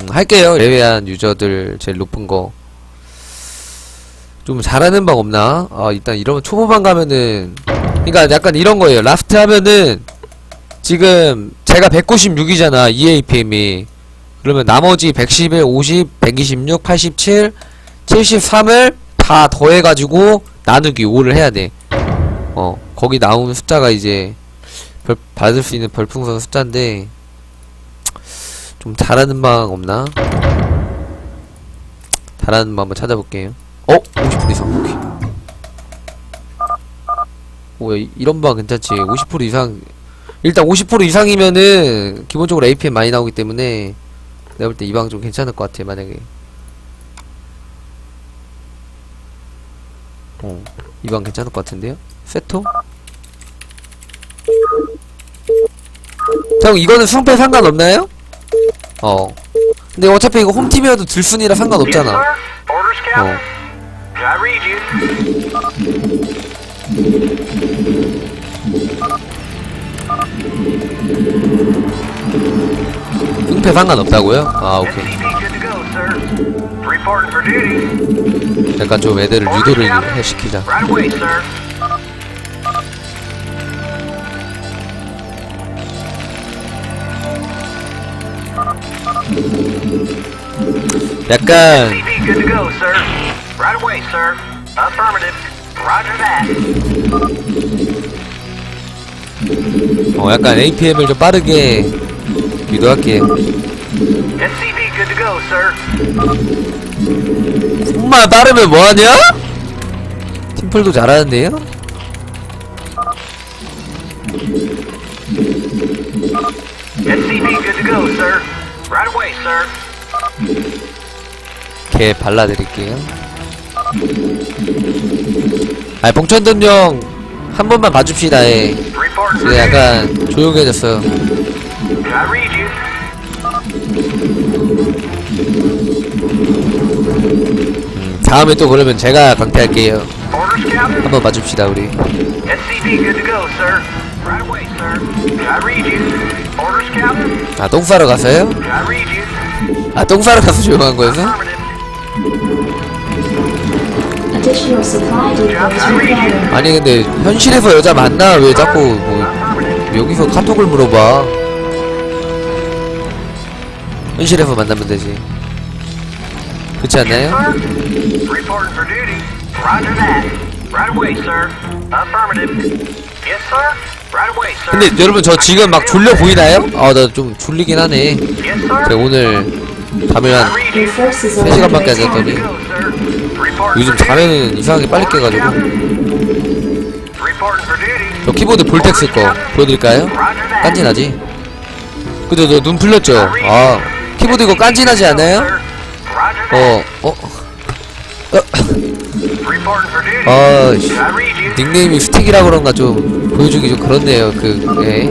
음, 할게요. 레벨한 유저들 제일 높은 거. 좀 잘하는 방 없나? 아, 일단 이러면 초보반 가면은, 그니까 약간 이런 거예요. 라스트 하면은, 지금 제가 196이잖아, EAPM이. 그러면 나머지 111, 50, 126, 87, 73을 다 더해가지고 나누기 5를 해야 돼. 어, 거기 나오는 숫자가 이제, 별, 받을 수 있는 별풍선 숫자인데, 좀 잘하는 방 없나? 잘하는 방 한번 찾아볼게요. 어? 50% 이상, 오케이. 오, 야, 이- 이런 방 괜찮지. 50% 이상, 일단 50% 이상이면은, 기본적으로 APM 많이 나오기 때문에, 내가 볼 때 이 방 좀 괜찮을 것 같아, 만약에. 어, 이 방 괜찮을 것 같은데요? 세토? 형, 이거는 승패 상관없나요? 어. 근데 어차피 이거 홈팀이어도 들순이라 상관없잖아. 어. 승패 상관없다고요? 아, 오케이. 약간 좀 애들을 유도를 해 시키자. That. 어 약간 APM을 좀 빠르게 유도할게. 정말 빠르면 뭐하냐? 팀플도 잘하는데요? SCP good to go, sir. Right away, sir. 개 발라드릴게요. 아, 봉천돈 형한 번만 봐줍시다. 예. Duty. 약간 조용해졌어요. 음, 다음에 또 그러면 제가 강퇴할게요. 한번 봐줍시다 우리. 아, 똥 싸러 가서요? I read you. 아, 똥 싸러 가서 조용한 거여서? 아니 근데 현실에서 여자 만나 왜 자꾸 뭐. 여기서 카톡을 물어봐? 현실에서 만나면 되지. 그렇지 않나요? 근데 여러분 저 지금 막 졸려 보이나요? 아 나 좀 졸리긴 하네. 제가 오늘 are 3시간밖에 안 잤더니 요즘. 잠에는 이상하게 빨리 깨가지고. 저 키보드 볼텍스 거 보여드릴까요? 깐진하지? 근데 너눈 풀렸죠? 아 키보드 이거 깐진하지 않아요? 어 어? 아. 닉네임이 스틱이라 그런가 좀 보여주기 좀 그렇네요 그 예.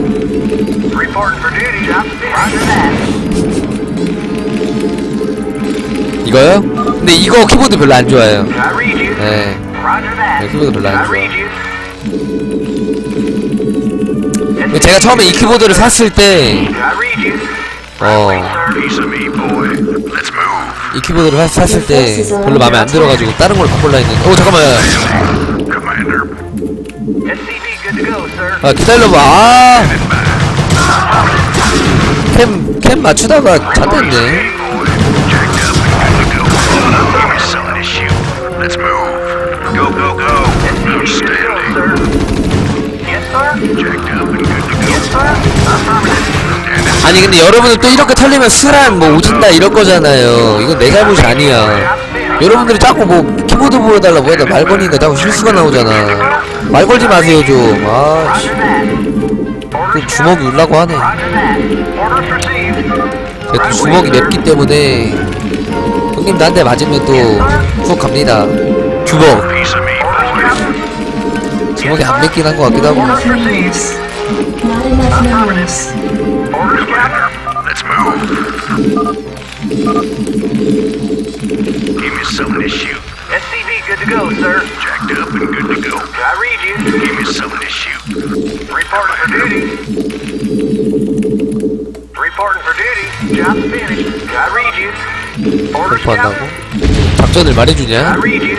이거요? 근데 이거 키보드 별로 안 좋아요 that. 네, 키보드 별로 안 좋아. 제가 처음에 이 키보드를 샀을 때. 어. 이 키보드를 사- 샀을 때 별로 마음에 안 들어가지고 다른 걸 바꿀라 했는데 오 잠깐만 go, sir. 아 기다려봐 아 캠 캠 맞추다가 잣됐네 아니 근데 여러분들 또 이렇게 털리면 스란 뭐 오진다 이럴 거잖아요. 이건 내 잘못이 아니야. 여러분들이 자꾸 뭐 키보드 보여달라 뭐해다 말 걸리니까 자꾸 실수가 나오잖아. 말 걸지 마세요 좀아. 또 주먹이 울라고 하네. 또 주먹이 맵기 때문에 형님 나한테 맞으면 또훅 갑니다. 주먹. 주먹이 안 맵긴 한 것 같기도 하고 Enough minerals. Not enough minerals. Orders, Captain. Let's move. Give me something to shoot. SCV good to go, sir. Jacked up and good to go. I read you. Give me something to shoot. Reporting for duty. Reporting for duty. Job's finished. I read 공포한다고? 작전을 말해주냐? read you.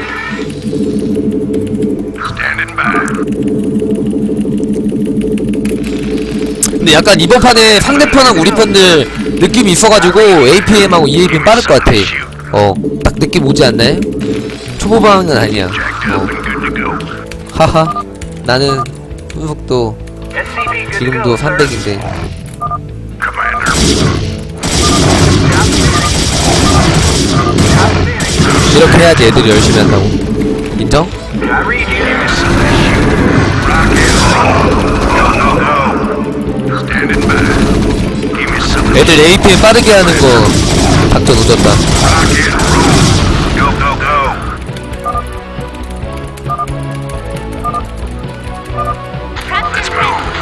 근데 약간 이번 판에 상대편하고 우리 편들 느낌이 있어가지고 APM하고 EAPM 빠를 것 같아 어 딱 느낌 오지 않나요? 초보방은 아니야 어. 하하 나는 good 지금도 300인데 Commander. 이렇게 해야지 애들이 열심히 한다고 인정? 애들 APM 빠르게 하는 거 작전 move.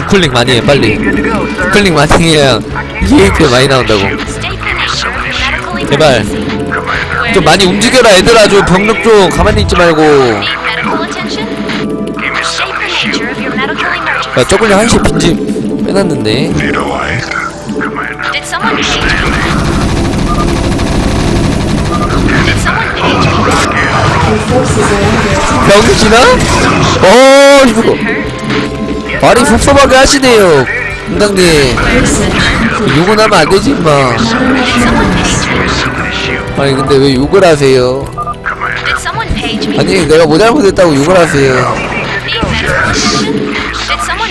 우클릭 많이 해 빨리. 우클릭 많이 해야 EAPM 많이 나온다고 제발. 좀 많이 움직여라 얘들아 좀 병력 좀 가만히 있지 말고. 야 저걸로 한시 빈집 빼놨는데. 병신아? 어 이거? 말이 섭섭하게 하시네요 complete. 욕은 하면 안 되지 마 Not enough Did someone minerals. page me? Some of this you. 아니 근데 왜 욕을 하세요? 아니 내가 뭐 잘못했다고 욕을 하세요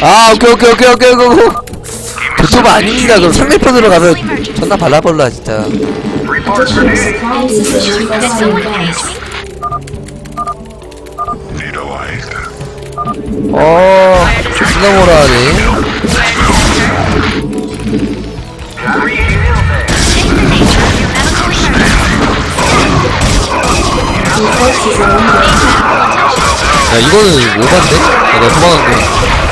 아 page 오케이 오케이 오케이 오케이 오케이 교토가 아닙니다 그럼 상대편으로 가서 존나 발라볼라 진짜. 어 하네 are under attack. 야 이거는 오반데? 야, 나 도망갈게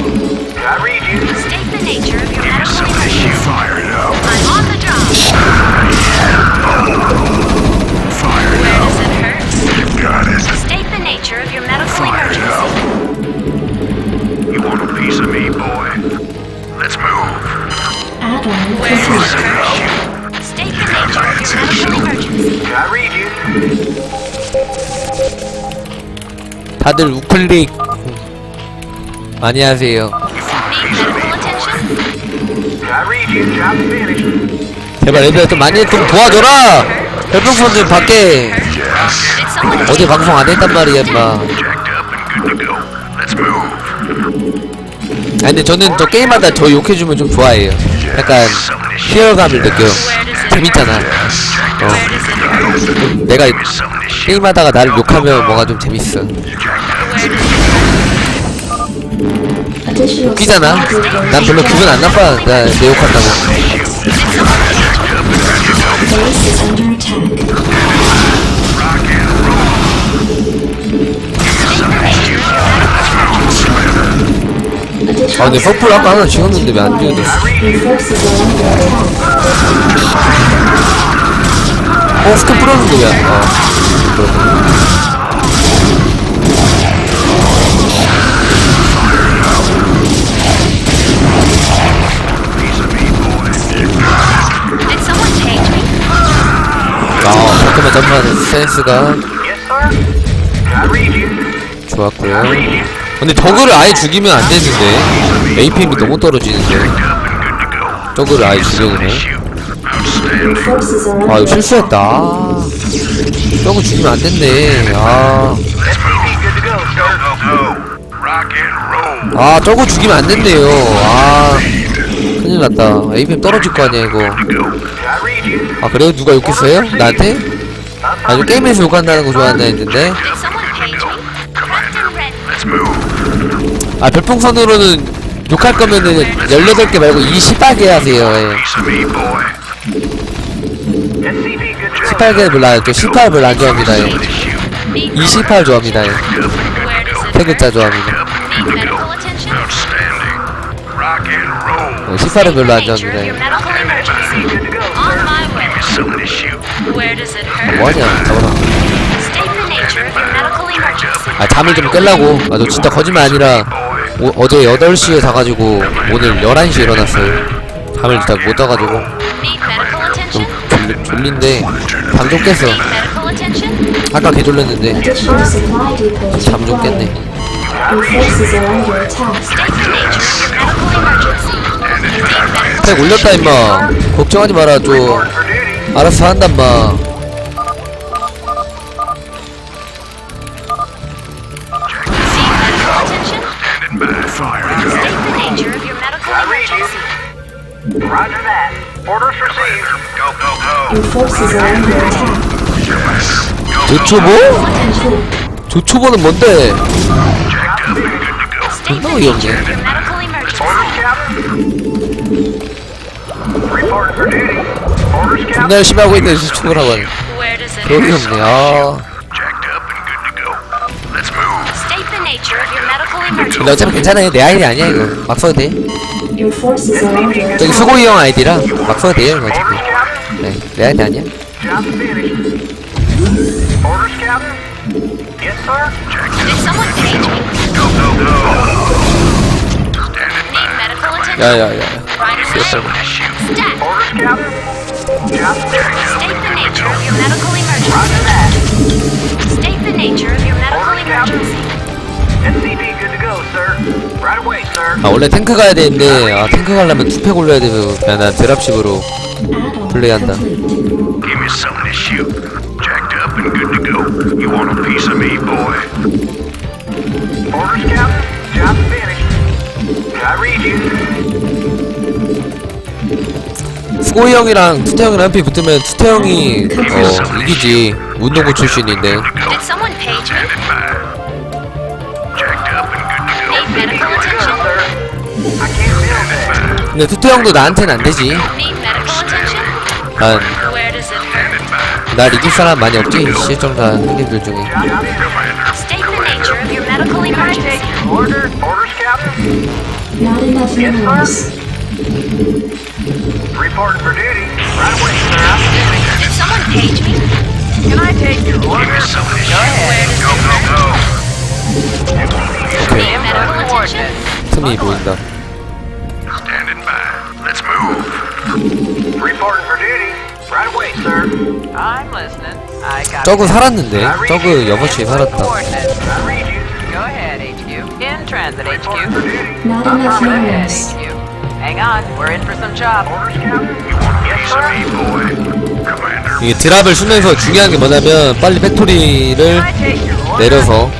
I read you. State the nature of your medical emergency. Fired up. I'm on the job. Fired Where does it hurt? Got it. State the nature of your medical Fired emergency. up. You want a piece of me, boy? Let's move. Add-on Where does complete. it hurt? State the nature of your medical emergency. I read you. 다들 우클릭 많이 하세요 제발 애들 좀 많이 좀 도와줘라 별풍선 좀 받게 Did someone 어제 방송 안 했단 말이야 move. 아니 근데 저는 저 게임마다 저 욕해주면 좀 좋아해요 약간 희열감을 느껴요 재밌잖아? 좀 내가. 게임하다가 나를 욕하면 뭔가 좀 재밌어 웃기잖아 난 별로 기분 안 나빠 나 내 욕한다고. 아 근데 퍼플 아까 하나 지웠는데 왜 안 지워졌어. 어 스캔 풀었는데 왜안 어. 그렇구나. 아 잠깐만 센스가. 좋았고요 근데 저그를 아예 죽이면 안 되는데 APM이 너무 떨어지는데 저그를 아예 are 아 이거 실수했다 아, 저그 죽이면 안 된대 아. 아 저거 죽이면 안 된대요 아 큰일 났다 APM 떨어질 거 아니야 이거. 아 그래요? 누가 욕했어요? 나한테? 아주 게임에서 욕한다는 거 좋아한다 했는데. 아 별풍선으로는 욕할 거면은 18개 말고 28개 하세요 예. Piece of me, boy. SCP good to go. 18개 별로 안, 저18 별로 안 좋아합니다 예. Some of this shit. Need 28 좋아합니다. 예. 세 글자? 좋아합니다. 어, 18은 별로 안 좋아합니다. your 뭐하냐, 잡아라. 아, 잠을 좀 깨려고. 아, 너 진짜 거짓말 아니라, 오, 어제 8시에 자가지고, 오늘 11시에 일어났어요. 잠을 진짜 못 자가지고, 좀? 졸리, 졸린데, 잠 좀 깼어. 아까 개 졸렸는데, 잠 좀. 깼네. 팩 올렸다, 임마. 걱정하지 마라, 좀. 알아서 한다, 임마. 조초보? 조초보는 뭔데? Duty. Orders, 존나. 열심히 하고 있는데 조초보라고 그러기 hurt? 없네, 아. 근데 어차피 괜찮아요. 내 아이디 아니야, 이거. 막 써도 돼. Attack. 수고이 형 아이디라 막 써도 돼요, 이거. 네. Right away, sir. 아, 원래 탱크 가야 되는데, 아, 탱크 가려면 투팩 올려야 돼서, 그냥 난 드랍식으로 플레이한다. Give me something to shoot. Jacked up and good to go. You want a piece of me, boy? Orders, Captain. Job finished. I read you. 수고이 형이랑 투태 형이랑 한피 붙으면 투태 형이, 어, 이기지. 운동부 출신인데. Did someone page me? Standing by. Jacked up and good to go. Need medical attention? 근데 투태 형도 나한테는 안 되지. Need? 난, Where does it hurt? 날 이길 사람 많이 없지? 시청자 형님들 중에. State the nature of your medical emergency. Order. Orders, Captain. Not enough minerals. Reporting for duty. Right away, sir. Did someone page me? Can I take your order? Give me some of this Where does Go, it go, hurt? go. 오케이. Need medical attention? 틈이 보인다. Standing by. Let's move. Reporting for duty. Right away, sir. I'm listening. I got 저그. 살았는데? 저그 6시에 살았다. Coordinates. I read you. Go ahead, HQ. In transit, Reporting for HQ. duty. Not enough Go ahead, minerals. HQ. Hang on, we're in for some chop. Orders, Captain. You want a piece of me, boy? Commander. 이게 드랍을 쓰면서 중요한 게 뭐냐면 빨리 팩토리를 Can I take your order? 내려서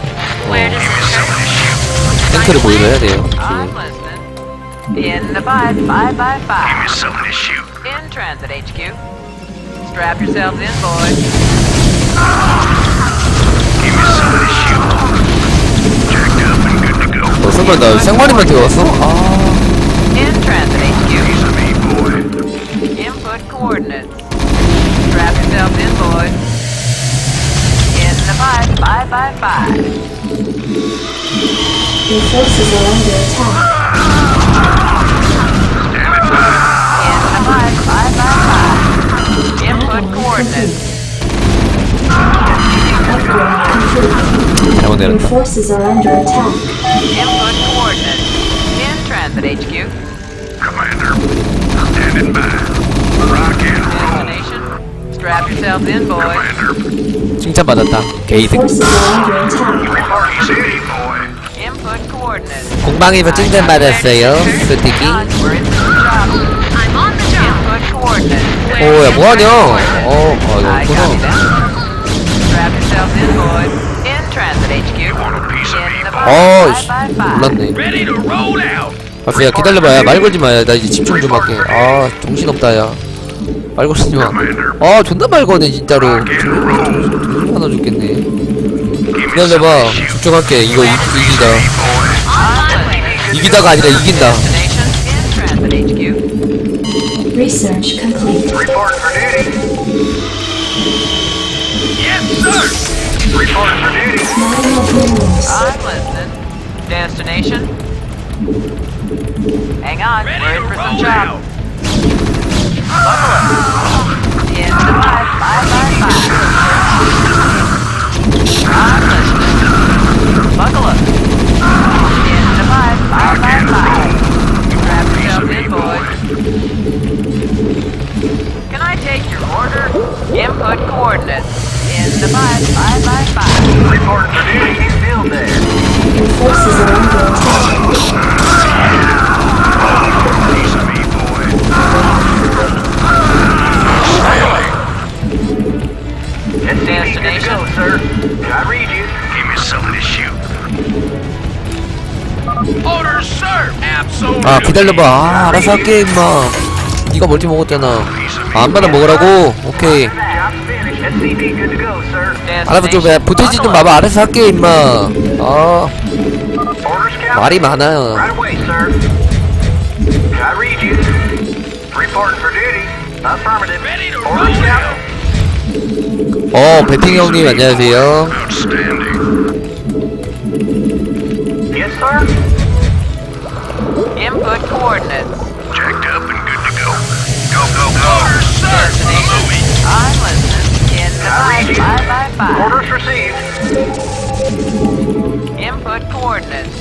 Where does? 탱크를 보유를 해야 돼요. I'm 지금. listening. In the five, five by Give five. me something to shoot. In transit, HQ. Strap yourselves in, boys. Give me something to shoot. Jacked up and good to go. 어, 설마 나 생마리한테 왔어? 아, In transit, HQ. Piece of me, boy. Input coordinates. Strap yourselves in, boys. In the five, five by five. Your forces are under attack. 잘못 Your 내렸다. forces are under attack. Input coordinates. In transit, HQ. Commander. Standing by. Rock and roll. Destination. Strap yourselves in, boys. Commander. 칭찬받았다. 게이드. Forces are under attack. Piece of me, boy. Input coordinates. 공방에서 칭찬받았어요. 솔직히. Hang on, we're in 오, 야, 뭐하냐? 어, 아, 이거 없구나. copy that. Strap yourselves in, boys. In transit, HQ. Want a piece of me, In the boy? 어, five, 씨. five by five. 몰랐네. Ready to roll out. 봤어, 야, 기다려봐. 야, 말 걸지 마. 야, 나 이제 집중 좀 할게. 아, 정신없다, 야. 말 걸지 마. 아, 존나 말 거네, 진짜로. 정신 하나 죽겠네. 기다려봐. 집중할게. 이거 이, 이기다. 이기다가 아니라 이긴다. Research complete. Report for duty. Yes, sir. Reporting for duty. I'm listening. Destination? Hang on, we're in for some job. Buckle up. In the five, five, five, five. I'm listening. Buckle up. In the five, five, five, five. Strap yourself in, boys. Can I take your order? Input coordinates. In the five, five, five, five. Reporting for duty. Field there. Your forces are under attack. Piece of me, boy. Destination? Go, sir. I read you. Give me something to shoot. Orders, sir. Absolutely. 아 기다려봐 아 알아서 할게 임마 니가 멀티 먹었잖아 아, 안 받아 먹으라고? 오케이. 알아서 좀 야, 보태지 좀 봐봐 알아서 할게 임마 아. 말이 많아요. 어 배팅 형님 안녕하세요. Input coordinates. I'm listening. In the five, five, five, five. Orders received. Input coordinates.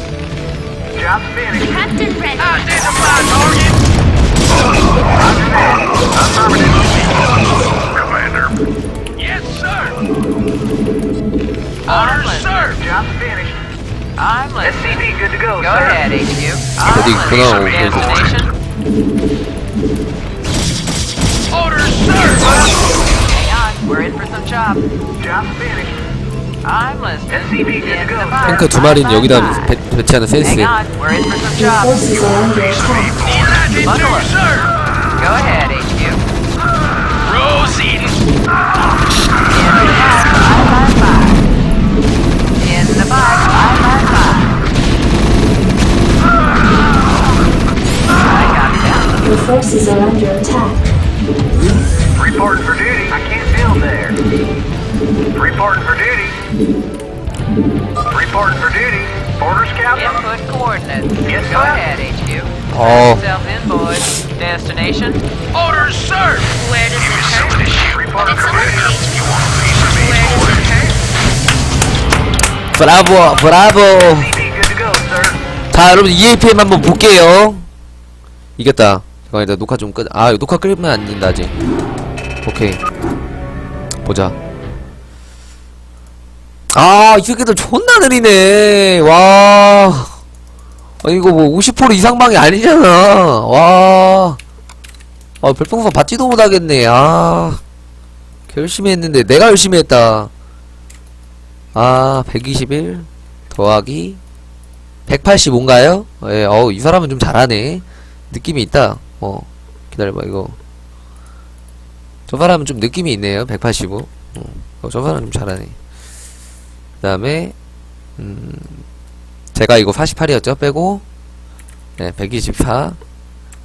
Job's finished. Captain ready. Identify target. Affirmative. Commander. Yes, sir. I'm listening. Job's finished. I'm listening. SCP good to go, Go sir. ahead, HQ. 어디 I'm 있구나, listening. 오케이. Destination? Job. Job's finished. I'm listening. SCP good to In go, 탱크 두 마리는 여기다. 배, 배치하는 센스 Hang on, we're in for some Your job. forces are under attack. Buckle up. Go ahead, HQ. Proceeding. In the five, five, five, five. In the five, five, five, five. I got that. Your forces are under attack. Reporting for duty. Reporting for duty. Orders, Captain. Input coordinates. Yes, Go sir. ahead, HQ. 어 Self in, boys. Destination? Orders, sir. Where does it hurt? Reporting It's for on duty. page. You want a piece of me, Where does it hurt? 브라보 브라보 good to go, sir. 자 여러분 EAPM 한번 볼게요 이겼다 잠깐 일단 녹화 좀 끄.. 아 녹화 끄면 안 된다 아직 오케이 보자 아 이 새끼들 존나 느리네 와 아, 이거 뭐 50% 이상방이 아니잖아 와 아, 별풍선 받지도 못하겠네 아 열심히 했는데 내가 열심히 했다 아 121 더하기 185인가요? 예, 어우, 이 사람은 좀 잘하네. 느낌이 있다. 어, 기다려봐, 이거. 저 사람은 좀 느낌이 있네요, 185. 어, 어, 저 사람 좀 잘하네. 그 다음에, 음, 제가 이거 48이었죠? 빼고, 네, 124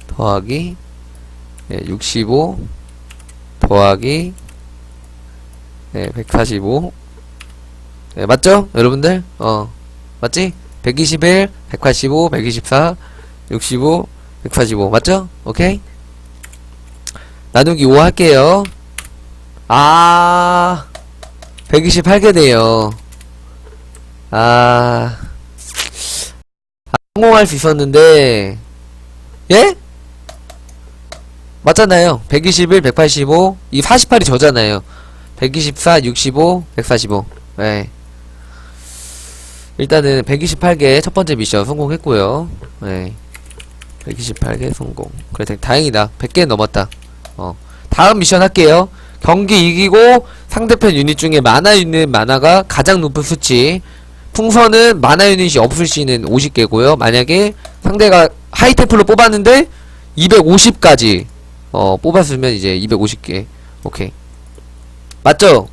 더하기, 네, 65 더하기, 네, 145. 네, 맞죠? 여러분들? 어, 맞지? 121, 185, 124, 65, 145 맞죠? 오케이? 나누기 5 할게요. 아, 128개네요. 아, 아, 성공할 수 있었는데, 예? 맞잖아요. 121, 185, 이 48이 저잖아요. 124, 65, 145. 네. 일단은 128개 첫 번째 미션 성공했고요. 네. 128개 성공. 그래 다행이다. 100개 넘었다. 어. 다음 미션 할게요. 경기 이기고 상대편 유닛 중에 만화 유닛 만화가 가장 높은 수치. 풍선은 만화 유닛이 없을 시는 50개고요. 만약에 상대가 하이템플로 뽑았는데 250까지 어 뽑았으면 이제 250개. 오케이. 맞죠?